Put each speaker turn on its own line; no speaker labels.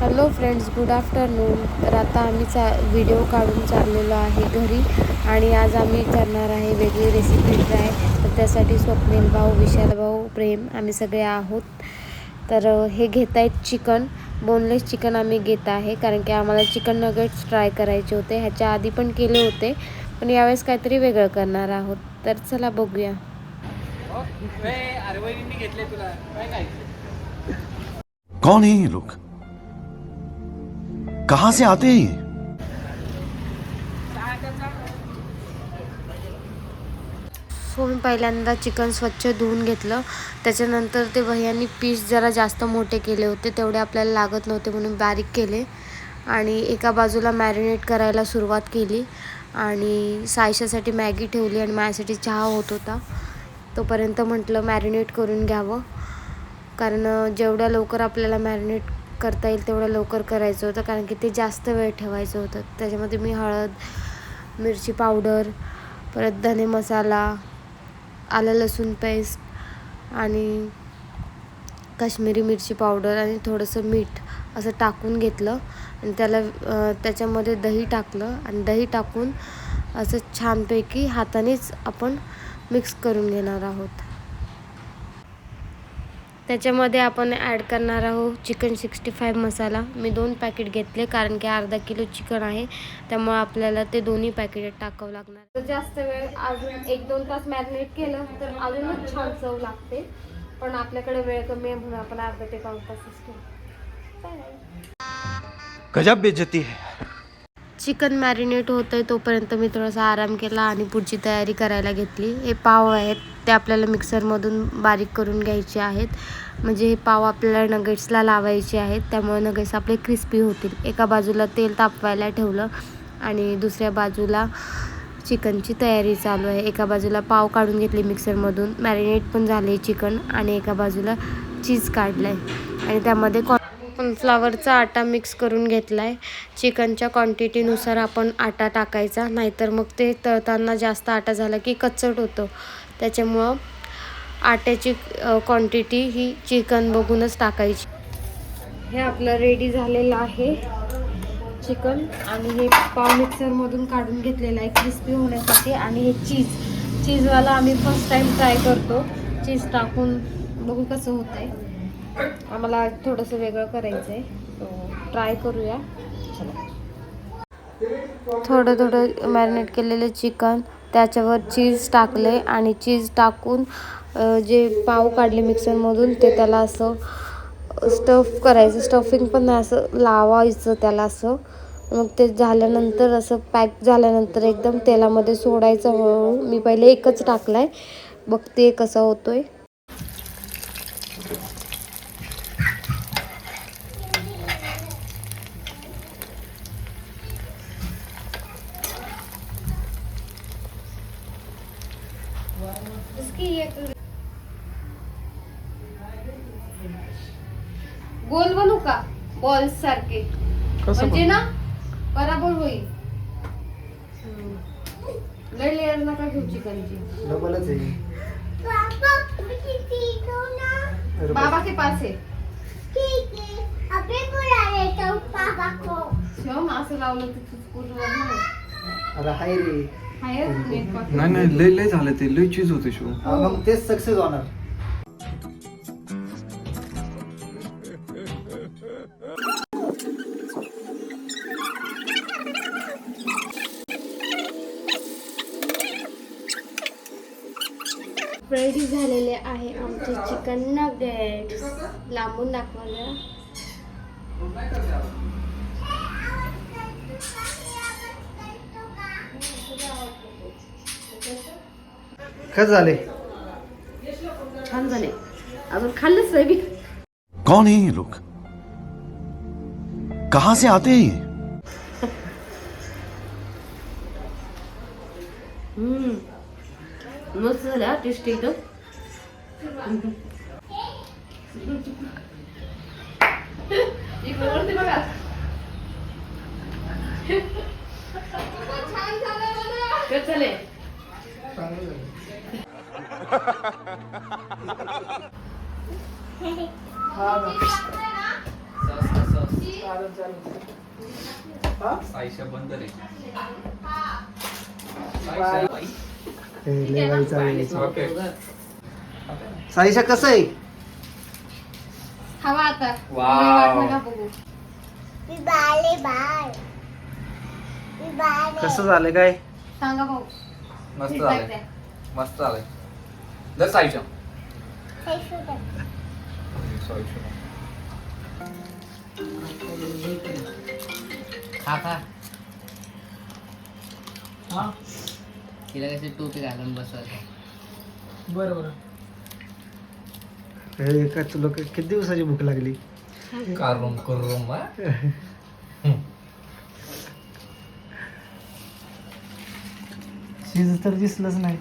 Hello friends good afternoon तर आता आम्ही चा व्हिडिओ काढून चाललेलो आहे घरी आणि आज आम्ही करणार आहे वेगळी रेसिपी ट्राय तर त्यासाठी स्वप्नील भाऊ विशाल भाऊ प्रेम आम्ही सगळे आहोत. तर हे घेत आहेत चिकन बोनलेस चिकन आम्ही घेत आहे कारण की आम्हाला चिकन नगेट्स ट्राय करायचे होते. ह्याच्या आधी पण केले होते पण यावेळेस काहीतरी वेगळं करणार आहोत. तर चला बघूया.
अरे वहिनी घेतले तुला. काय काय
कौन है लोग? कहां से आते हैं ये?
सो मी पहिल्यांदा चिकन स्वच्छ धुवून घेतलं. त्याच्यानंतर ते भैयांनी पीस जरा जास्त मोठे केले होते. तेवढे आपल्याला लागत नव्हते म्हणून बारीक केले. आणि एका बाजूला मॅरिनेट करायला सुरुवात केली. आणि सायशासाठी मॅगी ठेवली आणि माझ्यासाठी चहा होत होता. तोपर्यंत म्हटलं मॅरिनेट करून घ्यावं. कारण जेवढ्या लवकर आपल्याला मॅरिनेट करता येईल तेवढं लवकर करायचं होतं कारण की ते जास्त वेळ ठेवायचं होतं. त्याच्यामध्ये मी हळद मिरची पावडर परत धने मसाला आलं लसूण पेस्ट आणि काश्मीरी मिरची पावडर आणि थोडंसं मीठ असं टाकून घेतलं. आणि त्याला त्याच्यामध्ये दही टाकलं आणि दही टाकून असं छानपैकी हातानेच आपण मिक्स करून घेणार आहोत. त्याच्यामध्ये आपण ॲड करणार आहोत चिकन सिक्स्टी फाईव्ह मसाला. मी दोन पॅकेट घेतले कारण की अर्धा किलो चिकन आहे. त्यामुळे आपल्याला ते दोन्ही पॅकेट टाकावं लागणार. तर जास्त वेळ अजून एक दोन तास मॅरिनेट केलं तर अजूनच छान चव लागते. पण आपल्याकडे वेळ कमी आहे म्हणून आपण अर्धा ते पाऊन तासच केलं
गजब बेजती है.
चिकन मॅरिनेट होतं आहे तोपर्यंत मी थोडासा आराम केला आणि पुढची तयारी करायला घेतली. हे पाव आहेत ते आपल्याला मिक्सरमधून बारीक करून घ्यायचे आहेत. म्हणजे हे पाव आपल्याला नगेट्सला लावायचे आहेत त्यामुळे नगेट्स आपले क्रिस्पी होतील. एका बाजूला तेल तापवायला ठेवलं आणि दुसऱ्या बाजूला चिकनची तयारी चालू आहे. एका बाजूला पाव काढून घेतले मिक्सरमधून मॅरिनेट पण झाले चिकन आणि एका बाजूला चीज काढलं आहे आणि त्यामध्ये कॉ कॉर्नफ्लावरचा आटा मिक्स करून घेतला आहे चिकनच्या क्वांटिटीनुसार आपण आटा टाकायचा नाहीतर मग ते तळताना जास्त आटा झाला की कच्चट होतं. त्याच्यामुळं आट्याची क्वांटिटी ही चिकन बघूनच टाकायची. हे आपलं रेडी झालेलं आहे चिकन आणि हे पाव मिक्सरमधून काढून घेतलेलं आहे क्रिस्पी होण्यासाठी. आणि हे चीज चीजवाला आम्ही फर्स्ट टाईम ट्राय करतो. चीज टाकून बघू कसं होतं आहे आम्हाला थोडंसं वेगळं करायचं आहे ट्राय करूया. थोडं थोडं मॅरिनेट केलेलं चिकन त्याच्यावर चीज टाकले आणि चीज टाकून जे पाव काढले मिक्सरमधून ते त्याला असं स्टफ करायचं. स्टफिंग पण नाही असं लावायचं त्याला असं. मग ते झाल्यानंतर असं पॅक झाल्यानंतर एकदम तेलामध्ये सोडायचं हळूहळू. मी पहिले एकच टाकलाय. बघते कसा होतो आहे होतोय गोल बनू का। बॉल्स सारखे म्हणजे ना बराबर होईल. लय लेअर नका घेऊ चिकनची.
डबलच आहे.
बाबा के पास है
ठीक है अभी बुला लेता हूँ पापा को
शिवम असं लावलं तर तूच पूर्ण नाही
अरे हाय रे.
नाही नाही लय लय झालं ते लय चीज होते
हा, मग तेच सक्सेस होणार.
रेडी झालेले आहे आमचे चिकन नगेट लांबून दाखवलं
खत झाले?
छान झाले. अजून खाल्लंच नाही मी.
कौन है ये लोग? कहां से आते हैं ये?
मस्त झालं टेस्टी एकदम. इकडे बघा कसं झाले
हा
साईशा बंद रे ओके
साईशा कसं आहे
हवा आता
कसं झालं काय?
सांगा भाऊ.
मस्त
Feedback
झालंय.
द्या.
मस्त झालंय जर साईशा
हे सुद्धा.
खा खा तिला कशी टोपी घालून बसवायचं
बरं हे का तुला क- किती दिवसाची भूक लागली
कारुम करुम हा?
चीज तर दिसलंच नाही